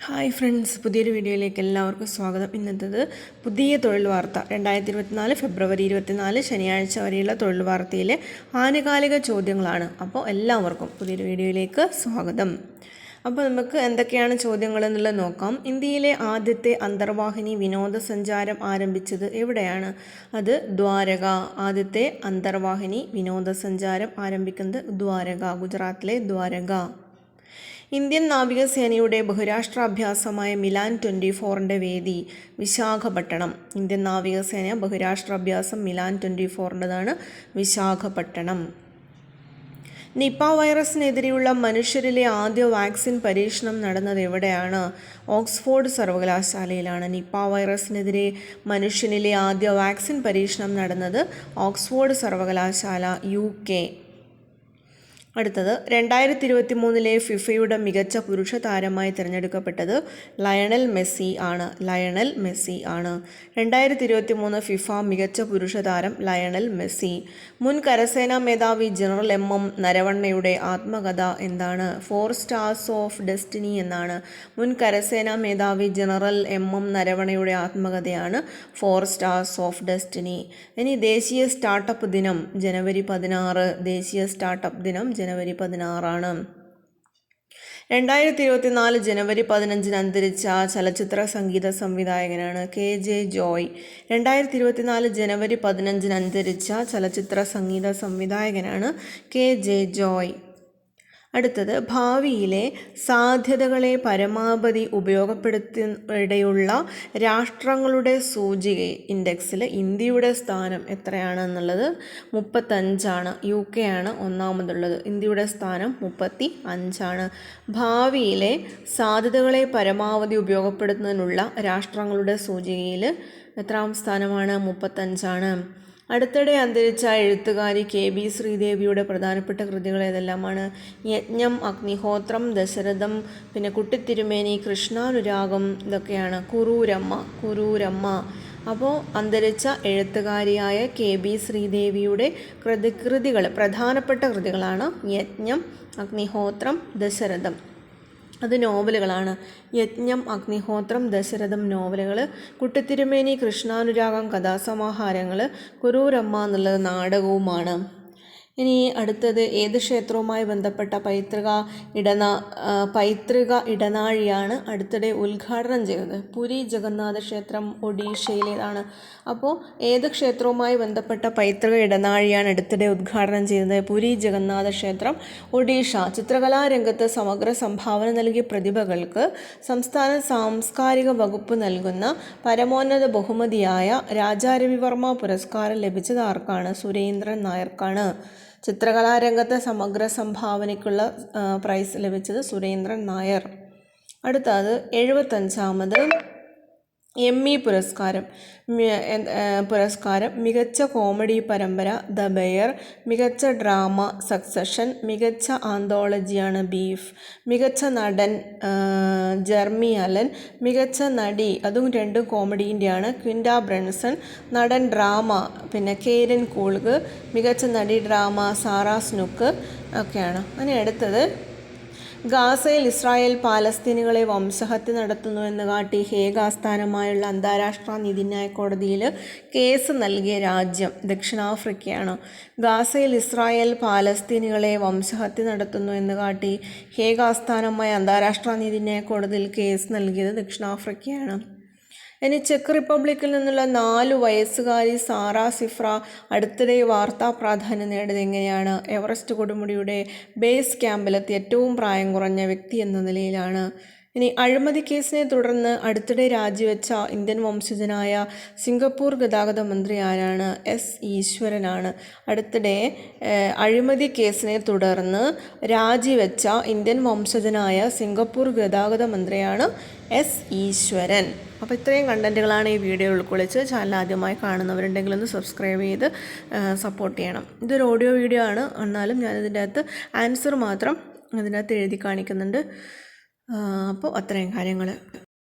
Hi friends പുതിയൊരു വീഡിയോയിലേക്ക് എല്ലാവർക്കും സ്വാഗതം. ഇന്നത്തേത് പുതിയ തൊഴിൽ വാർത്ത രണ്ടായിരത്തി ഇരുപത്തിനാല് ഫെബ്രുവരി ഇരുപത്തിനാല് ശനിയാഴ്ച വരെയുള്ള തൊഴിൽ വാർത്തയിലെ ആനുകാലിക ചോദ്യങ്ങളാണ്. അപ്പോൾ എല്ലാവർക്കും പുതിയൊരു വീഡിയോയിലേക്ക് സ്വാഗതം. അപ്പോൾ നമുക്ക് എന്തൊക്കെയാണ് ചോദ്യങ്ങൾ എന്നുള്ളത് നോക്കാം. ഇന്ത്യയിലെ ആദ്യത്തെ അന്തർവാഹിനി വിനോദസഞ്ചാരം ആരംഭിച്ചത് എവിടെയാണ്? അത് ദ്വാരക. ആദ്യത്തെ അന്തർവാഹിനി വിനോദസഞ്ചാരം ആരംഭിക്കുന്നത് ദ്വാരക ഗുജറാത്തിലെ ദ്വാരക. ഇന്ത്യൻ നാവികസേനയുടെ ബഹുരാഷ്ട്ര അഭ്യാസമായ മിലാൻ ട്വന്റി ഫോറിന്റെ വേദി വിശാഖപട്ടണം. ഇന്ത്യൻ നാവികസേന ബഹുരാഷ്ട്ര അഭ്യാസം മിലാൻ ട്വന്റി ഫോറിന്റെതാണ് വിശാഖപട്ടണം. നിപ്പ വൈറസിനെതിരെയുള്ള മനുഷ്യരിലെ ആദ്യ വാക്സിൻ പരീക്ഷണം നടന്നത് എവിടെയാണ്? ഓക്സ്ഫോർഡ് സർവകലാശാലയിലാണ്. നിപ്പ വൈറസിനെതിരെ മനുഷ്യനിലെ ആദ്യ വാക്സിൻ പരീക്ഷണം നടന്നത് ഓക്സ്ഫോർഡ് സർവകലാശാല യു അടുത്തത് രണ്ടായിരത്തി ഇരുപത്തി മൂന്നിലെ ഫിഫയുടെ മികച്ച പുരുഷ താരമായി തിരഞ്ഞെടുക്കപ്പെട്ടത് ലയണൽ മെസ്സി ആണ്. ലയണൽ മെസ്സി ആണ്. രണ്ടായിരത്തി ഇരുപത്തി മൂന്ന് ഫിഫ മികച്ച പുരുഷ താരം ലയണൽ മെസ്സി. മുൻ കരസേനാ മേധാവി ജനറൽ എം എം നരവണ്ണയുടെ ആത്മകഥ എന്താണ്? ഫോർ സ്റ്റാർസ് ഓഫ് ഡെസ്റ്റിനി എന്നാണ്. മുൻ കരസേനാ മേധാവി ജനറൽ എം എം നരവണയുടെ ആത്മകഥയാണ് ഫോർ സ്റ്റാർസ് ഓഫ് ഡെസ്റ്റിനി. ഇനി ദേശീയ സ്റ്റാർട്ടപ്പ് ദിനം ജനുവരി പതിനാറ് ദേശീയ സ്റ്റാർട്ടപ്പ് ദിനം ജനുവരി പതിനാറാണ്. രണ്ടായിരത്തി ഇരുപത്തിനാല് ജനുവരി പതിനഞ്ചിന് അന്തരിച്ച ചലച്ചിത്ര സംഗീത സംവിധായകനാണ് കെ ജെ ജോയ്. രണ്ടായിരത്തി ഇരുപത്തിനാല് ജനുവരി പതിനഞ്ചിന് അന്തരിച്ച ചലച്ചിത്ര സംഗീത സംവിധായകനാണ് കെ ജെ ജോയ്. അടുത്തത് ഭാവിയിലെ സാധ്യതകളെ പരമാവധി ഉപയോഗപ്പെടുത്തിയിടെയുള്ള രാഷ്ട്രങ്ങളുടെ സൂചിക ഇൻഡെക്സിൽ ഇന്ത്യയുടെ സ്ഥാനം എത്രയാണെന്നുള്ളത് മുപ്പത്തഞ്ചാണ് യു കെ ആണ് ഒന്നാമതുള്ളത്. ഇന്ത്യയുടെ സ്ഥാനം മുപ്പത്തി അഞ്ചാണ് ഭാവിയിലെ സാധ്യതകളെ പരമാവധി ഉപയോഗപ്പെടുത്തുന്നതിനുള്ള രാഷ്ട്രങ്ങളുടെ സൂചികയിൽ എത്രാം സ്ഥാനമാണ്? മുപ്പത്തഞ്ചാണ്. അടുത്തിടെ അന്തരിച്ച എഴുത്തുകാരി കെ ബി ശ്രീദേവിയുടെ പ്രധാനപ്പെട്ട കൃതികൾ ഏതെല്ലാമാണ്? യജ്ഞം അഗ്നിഹോത്രം ദശരഥം പിന്നെ കുട്ടിത്തിരുമേനി കൃഷ്ണാനുരാഗം ഇതൊക്കെയാണ്. കുറൂരമ്മ കുറൂരമ്മ. അപ്പോൾ അന്തരിച്ച എഴുത്തുകാരിയായ കെ ബി ശ്രീദേവിയുടെ കൃതി കൃതികൾ പ്രധാനപ്പെട്ട കൃതികളാണ് യജ്ഞം അഗ്നിഹോത്രം ദശരഥം. അത് നോവലുകളാണ്. യജ്ഞം അഗ്നിഹോത്രം ദശരഥം നോവലുകൾ കുട്ടിത്തിരുമേനി കൃഷ്ണാനുരാഗം കഥാസമാഹാരങ്ങൾ കുറൂരമ്മ എന്നുള്ളത് നാടകവുമാണ്. ഇനി അടുത്തത് ഏത് ക്ഷേത്രവുമായി ബന്ധപ്പെട്ട പൈതൃക ഇടനാ പൈതൃക ഇടനാഴിയാണ് അടുത്തിടെ ഉദ്ഘാടനം ചെയ്തത്. പുരി ജഗന്നാഥ ക്ഷേത്രം ഒഡീഷയിലേതാണ്. അപ്പോൾ ഏത് ക്ഷേത്രവുമായി ബന്ധപ്പെട്ട പൈതൃക ഇടനാഴിയാണ് അടുത്തിടെ ഉദ്ഘാടനം ചെയ്തത്? പുരി ജഗന്നാഥ ക്ഷേത്രം ഒഡീഷ. ചിത്രകലാരംഗത്ത് സമഗ്ര സംഭാവന നൽകിയ പ്രതിഭകൾക്ക് സംസ്ഥാന സാംസ്കാരിക വകുപ്പ് നൽകുന്ന പരമോന്നത ബഹുമതിയായ രാജാരവിവർമ്മ പുരസ്കാരം ലഭിച്ചത് ആർക്കാണ്? സുരേന്ദ്രൻ നായർക്കാണ്. ചിത്രകലാരംഗത്തെ സമഗ്ര സംഭാവനയ്ക്കുള്ള പ്രൈസ് ലഭിച്ചത് സുരേന്ദ്രൻ നായർ. അടുത്തത് എഴുപത്തഞ്ചാമത് എം ഇ പുരസ്കാരം പുരസ്കാരം മികച്ച കോമഡി പരമ്പര ദ ബെയർ മികച്ച ഡ്രാമ സക്സഷൻ മികച്ച ആന്തോളജിയാണ് ബീഫ് മികച്ച നടൻ ജെർമി അലൻ മികച്ച നടി അതും രണ്ടും കോമഡീന്റെയാണ് ക്വിൻഡ ബ്രൺസൺ നടൻ ഡ്രാമ പിന്നെ കേരൻ കൂൾഗ് മികച്ച നടി ഡ്രാമ സാറ സ്നുക്ക് ഒക്കെയാണ്. അതിന് അടുത്തത് ഗാസയിൽ ഇസ്രായേൽ പാലസ്തീനുകളെ വംശഹത്യ നടത്തുന്നുവെന്ന് കാട്ടി ഹേഗ് ആസ്ഥാനമായുള്ള അന്താരാഷ്ട്ര നീതിന്യായ കോടതിയിൽ കേസ് നൽകിയ രാജ്യം ദക്ഷിണാഫ്രിക്കയാണ്. ഗാസയിൽ ഇസ്രായേൽ പാലസ്തീനുകളെ വംശഹത്യ നടത്തുന്നു എന്ന് കാട്ടി ഹേഗ് ആസ്ഥാനമായ അന്താരാഷ്ട്ര നീതിന്യായ കോടതിയിൽ കേസ് നൽകിയത് ദക്ഷിണാഫ്രിക്കയാണ്. ഇനി ചെക്ക് റിപ്പബ്ലിക്കിൽ നിന്നുള്ള നാല് വയസ്സുകാരി സാറ സിഫ്ര അടുത്തിടെ വാർത്താ പ്രാധാന്യം നേടിയത് എങ്ങനെയാണ്? എവറസ്റ്റ് കൊടുമുടിയുടെ ബേസ് ക്യാമ്പിലെത്തി ഏറ്റവും പ്രായം കുറഞ്ഞ വ്യക്തി എന്ന നിലയിലാണ് ഇനി അഴിമതി കേസിനെ തുടർന്ന് അടുത്തിടെ രാജിവെച്ച ഇന്ത്യൻ വംശജനായ സിംഗപ്പൂർ ഗതാഗത മന്ത്രി ആരാണ്? എസ്. ഈശ്വരനാണ്. അടുത്തിടെ അഴിമതി കേസിനെ തുടർന്ന് രാജിവെച്ച ഇന്ത്യൻ വംശജനായ സിംഗപ്പൂർ ഗതാഗത മന്ത്രിയാണ് എസ്. ഈശ്വരൻ. അപ്പോൾ ഇത്രയും കണ്ടന്റുകളാണ് ഈ വീഡിയോ ഉൾക്കൊള്ളിച്ച് ചാനൽ ആദ്യമായി കാണുന്നവരുണ്ടെങ്കിൽ ഒന്ന് സബ്സ്ക്രൈബ് ചെയ്ത് സപ്പോർട്ട് ചെയ്യണം. ഇതൊരു ഓഡിയോ വീഡിയോ ആണ്. എന്നാലും ഞാനിതിന്റെ അകത്ത് ആൻസർ മാത്രം അതിനകത്ത് എഴുതി കാണിക്കുന്നുണ്ട്. അപ്പോൾ അത്രയും കാര്യങ്ങൾ